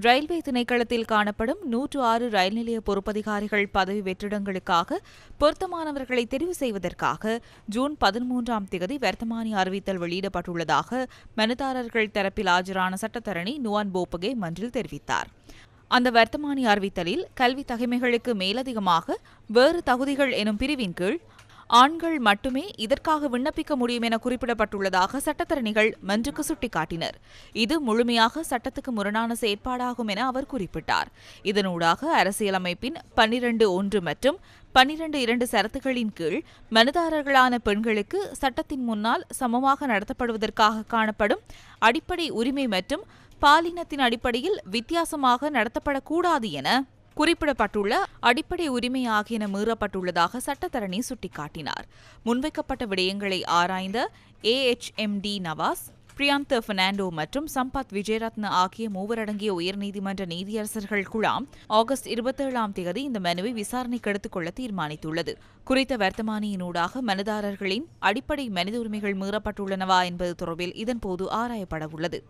Railway திணைக்களத்தில் காணப்படும் நூற்று ஆறு ரயில் நிலைய பொறுப்பதிகாரிகள் பதவி வெற்றிடங்களுக்காக பொருத்தமானவர்களை தெரிவு செய்வதற்காக ஜூன் பதிமூன்றாம் தேதி வர்த்தமானி அறிவித்தல் வெளியிடப்பட்டுள்ளதாக மனுதாரர்கள் தரப்பில் ஆஜரான சட்டத்தரணி நுவான் போப்பகே மன்றில் தெரிவித்தார். அந்த வர்த்தமானி அறிவித்தலில் கல்வி தகைமைகளுக்கு மேலதிகமாக வேறு தகுதிகள் எனும் பிரிவின் கீழ் ஆண்கள் மட்டுமே இதற்காக விண்ணப்பிக்க முடியும் என குறிப்பிடப்பட்டுள்ளதாக சட்டத்தரணிகள் மன்றுக்கு சுட்டிக்காட்டினர். இது முழுமையாக சட்டத்துக்கு முரணான செயற்பாடாகும் என அவர் குறிப்பிட்டார். இதனூடாக அரசியலமைப்பின் பன்னிரண்டு ஒன்று மற்றும் பன்னிரண்டு இரண்டு சரத்துகளின் கீழ் மனுதாரர்களான பெண்களுக்கு சட்டத்தின் முன்னால் சமமாக நடத்தப்படுவதற்காக காணப்படும் அடிப்படை உரிமை மற்றும் பாலினத்தின் அடிப்படையில் வித்தியாசமாக நடத்தப்படக்கூடாது என குறிப்பிடப்பட்டுள்ள அடிப்படை உரிமை ஆகியன மீறப்பட்டுள்ளதாக சட்டத்தரணி சுட்டிக்காட்டினார். முன்வைக்கப்பட்ட விடயங்களை ஆராய்ந்த ஏஎச்எம்டி நவாஸ் பிரியாந்த பெர்னாண்டோ மற்றும் சம்பத் விஜயரத்ன ஆகிய மூவரடங்கிய உயர்நீதிமன்ற நீதியரசர்கள் குழாம் ஆகஸ்ட் இருபத்தேழாம் தேதி இந்த மனுவை விசாரணைக்கு எடுத்துக்கொள்ள தீர்மானித்துள்ளது. குறித்த வர்த்தமானியினூடாக மனுதாரர்களின் அடிப்படை மனித உரிமைகள் மீறப்பட்டுள்ளனவா என்பது தொடர்பில் இதன்போது ஆராயப்படவுள்ளது.